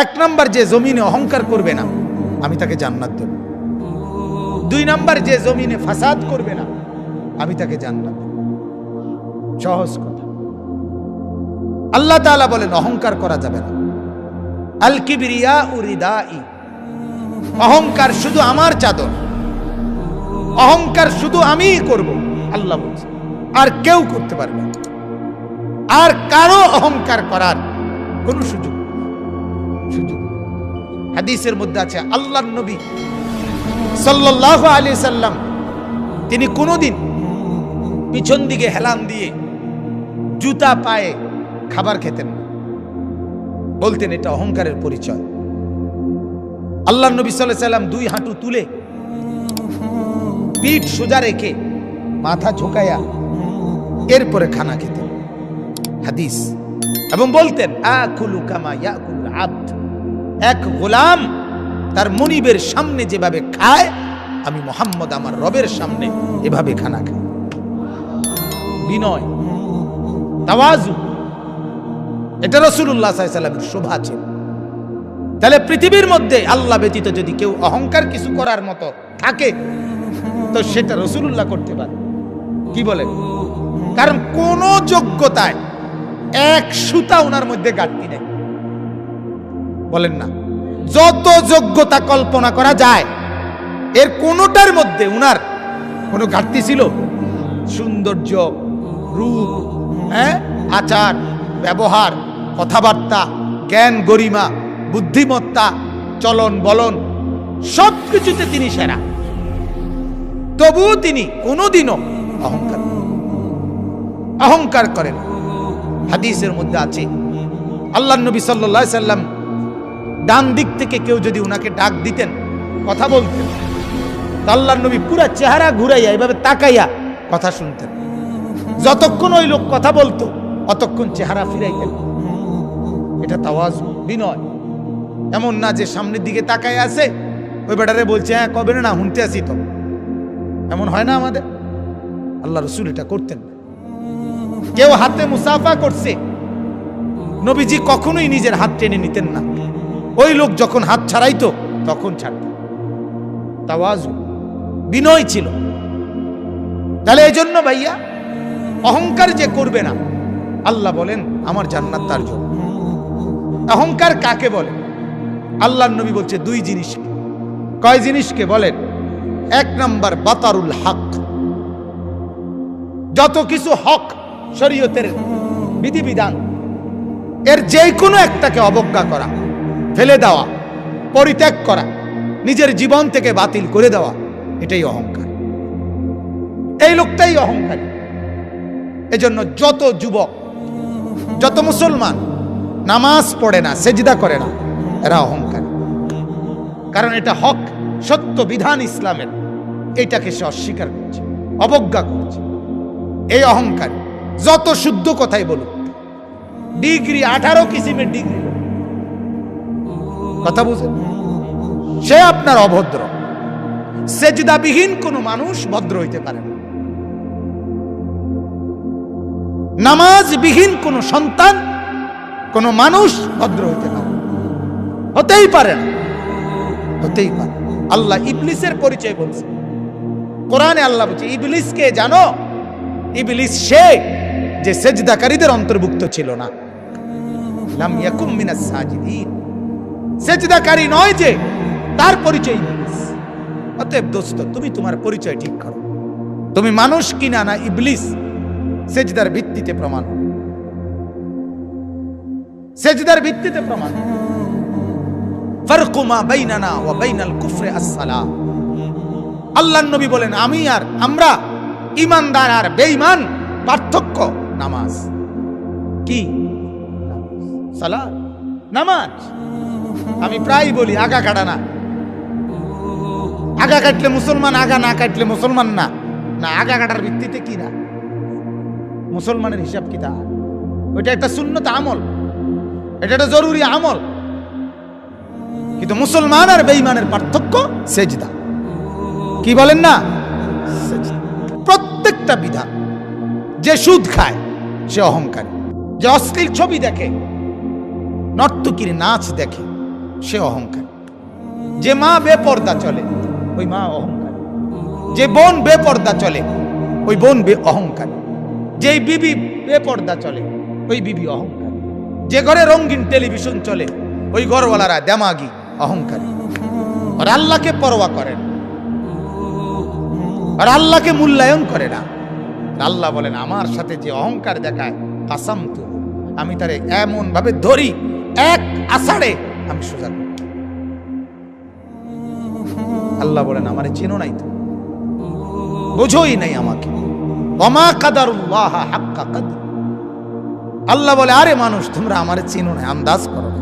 এক নাম্বার যে জমিনে অহংকার করবে না, আমি তাকে জান্নাত দেব। দুই নাম্বার যে জমিনে ফাসাদ করবে না, আমি তাকে জান্নাত দেব। সহজ কথা। আল্লাহ তাআলা বলেন, অহংকার করা যাবে না। আল কিবরিয়া উরিদাই অহংকার শুধু আমার চাদর। অহংকার শুধু আমিই করব, আল্লাহ বলছে। আর কেউ করতে পারবে। আর কারও অহংকার করার কোনো সুযোগ। সুযোগ হাদিসের মধ্যে আছে, আল্লাহর নবী সাল্লাল্লাহু আলাইহি সাল্লাম, তিনি কোনোদিন পিছন দিকে হেলান দিয়ে জুতা পায়ে খাবার খেতেন বলতেন, এটা অহংকারের পরিচয়। আল্লাহ নবী সাল্লাহ সাল্লাম দুই হাঁটু তুলে পিঠ সোজা রেখে মাথা ঝোঁকায়া এরপরে খানা খেতেন। হাদিস। এবং বলতেন, আকুলু কামা ইয়াকুল আব্দ। এক গোলাম তার মনিবের সামনে যেভাবে খায়, আমি মোহাম্মদ আমার রবের সামনে এভাবে খানা খাই। বিনয়, তাওয়াজু, এটা রসুল্লাহ সাল্লামের শোভা ছিল তাহলে পৃথিবীর মধ্যে আল্লাহ ব্যতীত যদি কেউ অহংকার কিছু করার মতো থাকে, তো সেটা রসুল্লাহ করতে পারে। কি বলেন? কারণ কোন যোগ্যতায় এক সুতা ওনার মধ্যে ঘাটতি নেই। বলেন না। যত যোগ্যতা কল্পনা করা যায়, এর কোনোটার মধ্যে উনার কোনো ঘাটতি ছিল? সৌন্দর্য, রূপ হ্যাঁ? আচার, ব্যবহার, কথাবার্তা, জ্ঞান, গরিমা, বুদ্ধিমত্তা, চলন বলন সব কিছুতে তিনি সেরা। তবুও তিনি কোনোদিনও অহংকার অহংকার করেন হাদিসের মধ্যে আছে আল্লাহ নবী সাল্লাম ডান দিক থেকে কেউ যদি উনাকে ডাক দিতেন, কথা বলতেন তা আল্লাহ নবী পুরা চেহারা ঘুরাইয়া, এভাবে তাকাইয়া কথা শুনতেন। যতক্ষণ ওই লোক কথা বলতো, অতক্ষণ চেহারা ফিরাইতেন। এটা তাওয়াজ, বিনয়। এমন না যে সামনের দিকে তাকায় আছে, ওই বেটারে বলছে হ্যাঁ কবে না শুনতে আসি তো। এমন হয় না আমাদের? আল্লাহ রসুল এটা করতেন কেউ হাতে মুসাফা করছে। নবীজি কখনোই নিজের হাত টেনে নিতেন না। ওই লোক যখন হাত ছাড়াইতো, তখন ছাড়তেন তাওয়াজু, বিনয় ছিল। তাহলে এই জন্য ভাইয়া, অহংকার যে করবে না, আল্লাহ বলেন, আমার জান্নাত তার জন্য। অহংকার কাকে বলে? আল্লাহ নবী বলছে, দুই জিনিসকে। কয় জিনিসকে বলেন? এক নাম্বার, বাতারুল হক। যত কিছু হক শরীয়তের বিধিবিধান, এর যে কোনো একটাকে অবজ্ঞা করা। ফেলে দেওয়া, পরিত্যাগ করা, নিজের জীবন থেকে বাতিল করে দেওয়া, এটাই অহংকার। এই লোকটাই অহংকারী। এজন্য যত যুবক, যত মুসলমান, নামাজ পড়ে না, সেজদা করে না, এরা অহংকার। কারণ এটা হক, সত্য বিধান ইসলামের। এটাকে সে অস্বীকার করছে, অবজ্ঞা করছে। এই অহংকার, যত শুদ্ধ কথাই বলুক, ডিগ্রি আঠারো কিসিমের ডিগ্রি। কথা বুঝেন? সে আপনার অভদ্র। সেজদাবিহীন কোনো মানুষ ভদ্র হইতে পারে না। নামাজবিহীন কোনো সন্তান কোনো মানুষ ভদ্র হইতে পারে হতেই পারে না। হতেই পারে। আল্লাহ ইবলিসের পরিচয় বলছে। কোরআনে আল্লাহ বলছে, ইবলিসকে জানো, ইবলিস সে যে সেজদাকারীদের অন্তর্ভুক্ত ছিল না। লাম ইয়াকুম মিনাস সাজিদিন। সেজদাকারী নয় যে তার পরিচয় অতএব দোস্ত, তুমি তোমার পরিচয় ঠিক করো। তুমি মানুষ কিনা না ইবলিস, সেজদার ভিত্তিতে প্রমাণ। সেজদার ভিত্তিতে প্রমাণ। ফারকু মা বাইনানা ওয়া বাইনাল কুফরে আসসালাহ আল্লাহর নবী বলেন, আমি আর আমরা ইমানদার আর বেঈমান, পার্থক্য নামাজ। কি? সালাত? নামাজ। আমি প্রায় বলি, আগা কাটা না। আগা কাটলে মুসলমান, আগা না কাটলে মুসলমান না। না, আগা কাটার ভিত্তিতে কি না? মুসলমানের হিসাব কি তা ওইটা একটা শূন্যতা আমল। এটা একটা জরুরি আমল। কিন্তু মুসলমান আর বেঈমানের পার্থক্য সেজদা। কি বলেন না? প্রত্যেকটা বিধান, যে সুদ খায়, সে অহংকারী। যে অশ্লীল ছবি দেখে, নর্তকীর নাচ দেখে সে অহংকার। যে মা বেপর্দা চলে, ওই মা অহংকার। যে বোন বেপর্দা চলে, ওই বোন বে অহংকার। যে বিবি বেপর্দা চলে, ওই বিবি অহংকার। যে ঘরে রঙিন টেলিভিশন চলে, ওই ঘরওয়ালারা দেমাগি, অহংকারী। আর আল্লাহকে পরোয়া করেন আর আল্লাহকে মূল্যায়ন করে না। আল্লাহ বলেন, আমার সাথে যে অহংকার দেখায় কাসাম তু আমি তারে এমন ভাবে ধরি, এক আষাঢ়ে আমি সোজা আল্লাহ বলেন, আমারে চেনো নাই তো? বোঝোই নাই আমাকে। অমা কাদারুল্লাহ হাক্কা কাদ আল্লাহ বলে, আরে মানুষ, তোমরা আমারে চেনো না আন্দাজ করো না।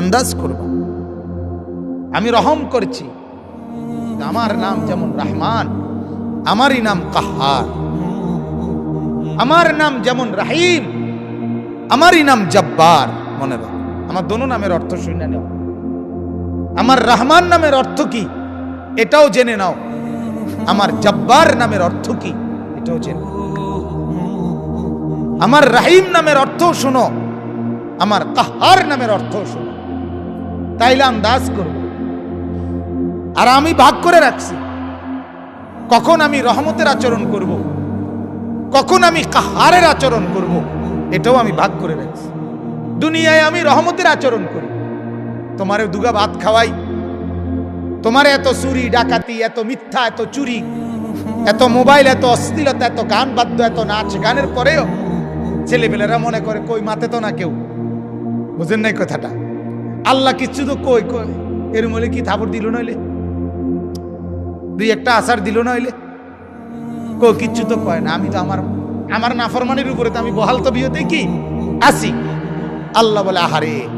আন্দাজ করবা আমি রহম করছি। আমার নাম যেমন রহমান, আমারই নাম কাহার। আমার নাম যেমন রাহিম, আমারই নাম জব্বার। মনে রাখ। আমার দোনো নামের অর্থ শুনে নাও। আমার রহমান নামের অর্থ কি? এটাও জেনে নাও। আমার জব্বার নামের অর্থ কি? এটাও জেনে আমার রাহিম নামের অর্থ শোনো। আমার কাহার নামের অর্থ শোনো। তাইলে আন্দাজ করব আর আমি ভাগ করে রাখছি। কখন আমি রহমতের আচরণ করব। কখন আমি কাহারের আচরণ করব। এটাও আমি ভাগ করে রাখছি। দুনিয়ায় আমি রহমতের আচরণ করি। তোমারে দুগা ভাত খাওয়াই। তোমার এত চুরি, ডাকাতি, এত মিথ্যা, এত চুরি, এত মোবাইল, এত অশ্লীলতা, এত গান বাদ্য, এত নাচ গানের পরেও ছেলেপেলেরা মনে করে, কই, মাতে তো না কেউ। বুঝেন নাই কথাটা? আল্লাহ কিচ্ছু তো কই কই? এর মলে কি থাপর দিল নইলে? দুই একটা আসার দিল নইলে? কো কিচ্ছু তো কয় না। আমি তো আমার আমার নাফরমানির উপরে তো আমি বহাল তো বিয়ে কি? আসি। আল্লাহ বলে, আহারে,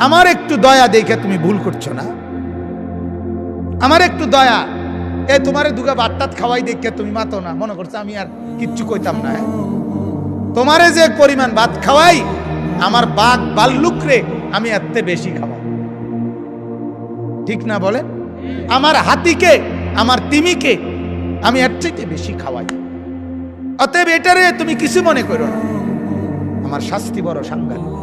আমার একটু দয়া দেখে তুমি ভুল করছ না? আমার একটু দয়া। এ, তোমার দুগা বাট্টাত খাওয়াই দেখে তুমি মাতো না। মনে করছ আমি আর কিচ্ছু কইতাম না হ্যাঁ? তোমারে যে পরিমাণ ভাত খাওয়াই, আমার বাঘ বাল্লুকরে আমি এত বেশি খাওয়াই। ঠিক না বলে আমার হাতিকে, আমার তিমিকে আমি এর চাইতে বেশি খাওয়াই। অতএব এটারে তুমি কিছু মনে করো না। আমার শাস্তি বড় সাংঘাতিক।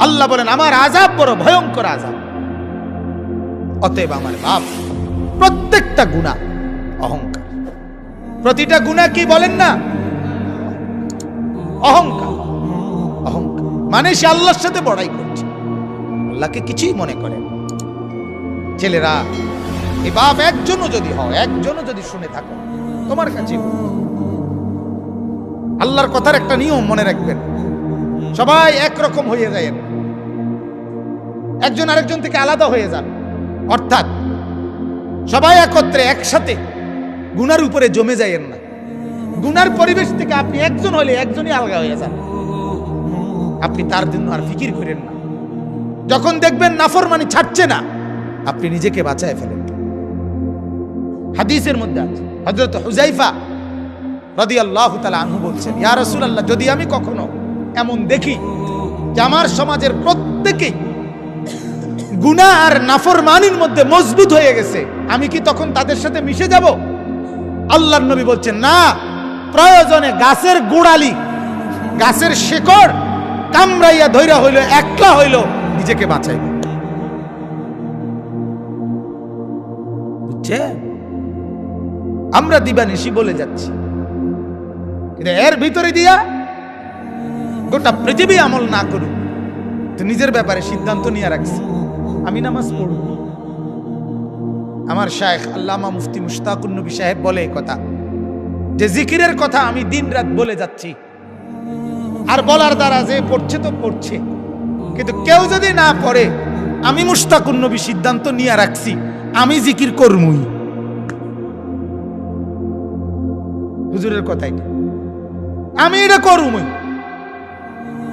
আল্লাহ বলেন, আমার আজাব বড় ভয়ঙ্কর আজাব অতএব আমার বাপ প্রত্যেকটা গুণা অহংকার। প্রতিটা গুণা কি বলেন না? অহংকার। অহংকার। মানে সে আল্লাহর সাথে বড়াই করছে। আল্লাহকে কিছুই মনে করে। ছেলেরা এই বাপ একজনও যদি হয়, একজনও যদি শুনে থাকো, তোমার কাছে। আল্লাহর কথার একটা নিয়ম মনে রাখবেন। সবাই একরকম হয়ে যায়। একজন আরেকজন থেকে আলাদা হয়ে যান। অর্থাৎ সবাই একত্রে, একসাথে গুনার উপরে জমে যায়েন না। গুনার পরিবেশ থেকে আপনি একজন হলে একজনই আলগা হয়ে যান। আপনি তার জন্য আর ফিকির করেন না। যখন দেখবেন নাফরমানি ছাড়ছে না, আপনি নিজেকে বাঁচায় ফেলেন। হাদিসের মধ্যে আছে। হজরত হুজাইফা আল্লাহ তালা আনহু বলছেন, ইয়া রাসূলুল্লাহ, যদি আমি কখনো এমন দেখি যে আমার সমাজের প্রত্যেকেই গুনাহ আর মধ্যে মজবুত হয়ে গেছে, আমি কি তখন তাদের সাথে মিশে যাব? আল্লাহর নবী বলছেন, না, প্রয়োজনে গাছের গোড়ালি, গাছের শেকড় কামড়াইয়া ধৈরা হইল, একলা হইল, নিজেকে বাঁচাইব। আমরা দিবানিশি বলে যাচ্ছি। কিন্তু এর ভিতরে দিয়া গোটা পৃথিবী আমল না করুক, তো নিজের ব্যাপারে সিদ্ধান্ত নিয়ে রাখছি। আমি নামাজ পড়ব। আমার শায়েখ আল্লামা মুফতি মুশতাকুন নবী সাহেব বলে এই কথা, যে জিকিরের কথা আমি দিন রাত বলে যাচ্ছি, আর বলার দ্বারা যে পড়ছে তো পড়ছে। কিন্তু কেউ যদি না পড়ে, আমি মুশতাকুন নবী সিদ্ধান্ত নিয়ে রাখছি, আমি জিকির করমুই। হুজুরের কথা এটা। আমি এটা করুম।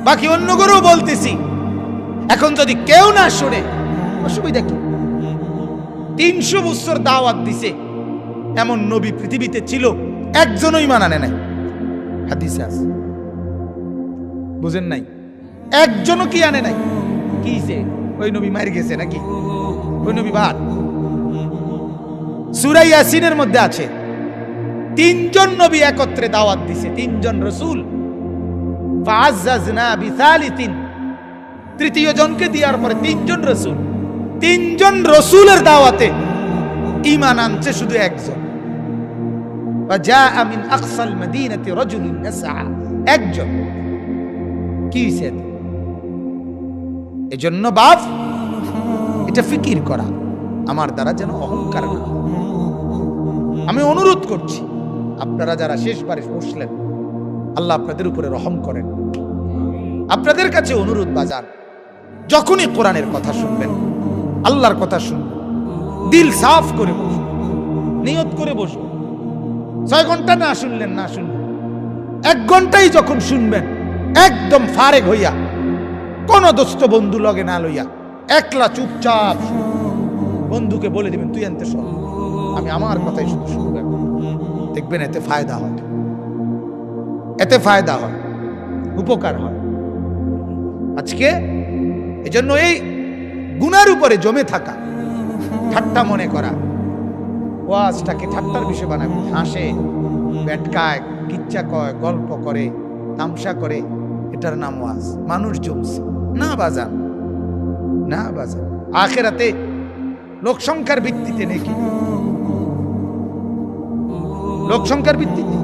বাকি অন্য করেও বলতেছি। এখন যদি কেউ না শুনে, অসুবিধা কি? তিনশো বছর দাওয়াত দিছে, এমন নবী পৃথিবীতে ছিল, একজনই মানানে নাই। হাদিসে বুঝেন নাই? একজনও কি আনে নাই? কি সে ওই নবী মার গেছে নাকি? ওই নবী বাদ। সুরাই ইয়াসিনের মধ্যে আছে। তিনজন নবী একত্রে দাওয়াত দিছে, তিনজন রসুল। তৃতীয় জনকে দেওয়ার পরে তিনজন রসুল। তিনজন রসুলের দাওয়াতে ইমান আনছে শুধু একজন। একজন। কি এজন্য বাপ, এটা ফিকির করা আমার দ্বারা যেন অহংকার আমি অনুরোধ করছি আপনারা যারা শেষবারে বসলেন, আল্লাহ আপনাদের উপরে রহম করেন। আপনাদের কাছে অনুরোধ বাজার, যখনই কোরআনের কথা শুনবেন, আল্লাহর কথা শুনবেন, দিল সাফ করে বসুন, নিয়ত করে বসুন। ছয় ঘণ্টা না শুনলেন না শুনলেন। এক ঘন্টাই যখন শুনবেন, একদম ফারেক হইয়া, কোন দোস্ত বন্ধু লগে না লইয়া, একলা চুপচাপ বন্ধুকে বলে দিবেন, তুই আনতে শোন আমি আমার কথাই শুধু শুনবেন দেখবেন এতে ফায়দা হয়। এতে ফায়দা হয়। উপকার হয়। আজকে এজন্য এই গুনার উপরে জমে থাকা, ঠাট্টা মনে করা, ওয়াজটাকে ঠাট্টার বিষয় বানাবে। হাসে ব্যাটকায় কিচ্ছা কয়, গল্প করে, তামসা করে, এটার নাম ওয়াজ। মানুষ জমছে। না বাজান না বাজান। আখেরাতে লোক সংখ্যার ভিত্তিতে নাকি লোক সংখ্যার ভিত্তিতে।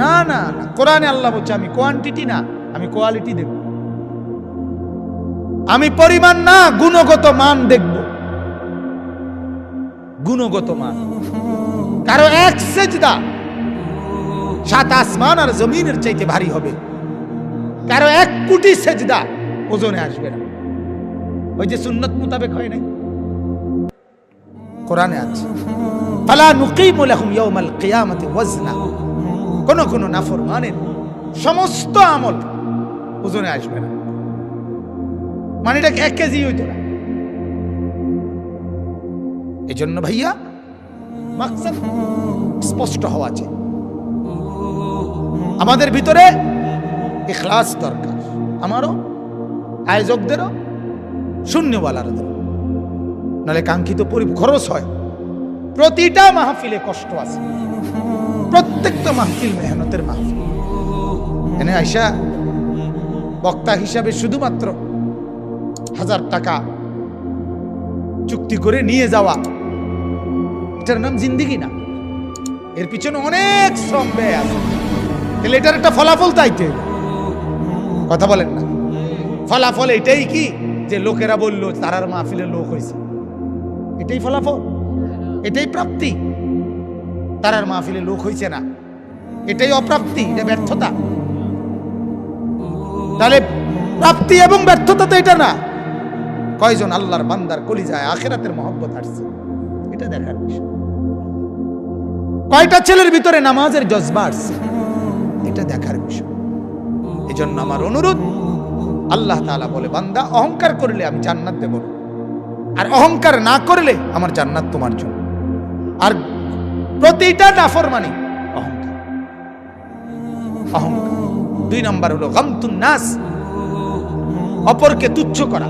না না না, কোরআনে আল্লাহ বলছে, আমি কোয়ান্টিটি না, আমি কোয়ালিটি দেখব আমি পরিমাণ না, গুণগত মান দেখব। গুণগত মান। কারও এক সেজদা সাত আসমান আর জমিনের চাইতে ভারী হবে। কারও এক কোটি সেজদা ওজনে আসবে না। ওই যে সুন্নত মোতাবেক হয় নাই? কোরআনে আছে। ফালা নুকিমু লাহুম ইয়াউমাল কিয়ামাতি ওয়াজনা। কোন কোন নাফরমানের সমস্ত আমল ওজনে আসবে না। মানে এটা এক কেজি হইতো না। এই জন্য ভাইয়া, মাকসাদ স্পষ্ট হওয়া চাই আমাদের ভিতরে ইখলাস দরকার। আমারও, আয়োজকদেরও শূন্যওয়ালারও নাহলে কাঙ্ক্ষিত পরি খরচ হয়। প্রতিটা মাহফিলে কষ্ট আছে। প্রত্যেকটা মাহফিল মেহনতের মাহফিল। এনে আইসা বক্তা হিসাবে শুধুমাত্র হাজার টাকা চুক্তি করে নিয়ে যাওয়া, এটার নাম জিন্দিগি না। এর পিছনে অনেক শ্রম ব্যয় আছে। তাহলে এটার একটা ফলাফল হবে। কথা বলেন না। ফলাফল এটাই কি? যে লোকেরা বলল তারার মাহফিলে লোক হয়েছে। এটাই ফলাফল। এটাই প্রাপ্তি। তারার মাহফিলে লোক হয়েছে না। এটাই অপ্রাপ্তি, এটা ব্যর্থতা। তাহলে প্রাপ্তি এবং ব্যর্থতা তো এটা না। কয়জন আল্লাহর বান্দার কলিজায় আখেরাতের মহব্বত আসছে? এটা দেখার বিষয়। কয়টা ছেলের ভিতরে নামাজের জজবা আসছে? এটা দেখার বিষয়। এই জন্য আমার অনুরোধ, আল্লাহ তাআলা বলে, বান্দা, অহংকার করলে আমি জান্নাত দেব আর অহংকার না করলে আমার জান্নাত তোমার জন্য। আর প্রতিটা নাফর মানে অহংকার। অহংকার। দুই নম্বর হলো গামতুন নাস। অপরকে তুচ্ছ করা।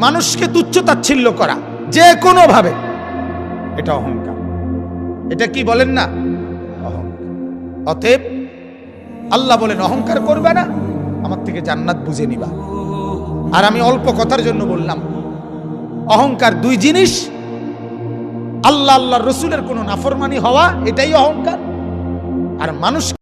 মানুষকে তুচ্ছ তাচ্ছিল্য করা। যে কোনো ভাবে এটা অহংকার। এটা কি বলেন না? অহংকার। অতএব আল্লাহ বলেন, অহংকার করবে না। আমার থেকে জান্নাত বুঝে নিবা। আর আমি অল্প কথার জন্য বললাম, অহংকার দুই জিনিস আল্লাহ আল্লাহ রসুলের কোনো নাফরমানি হওয়া এটাই অহংকার। আর মানুষ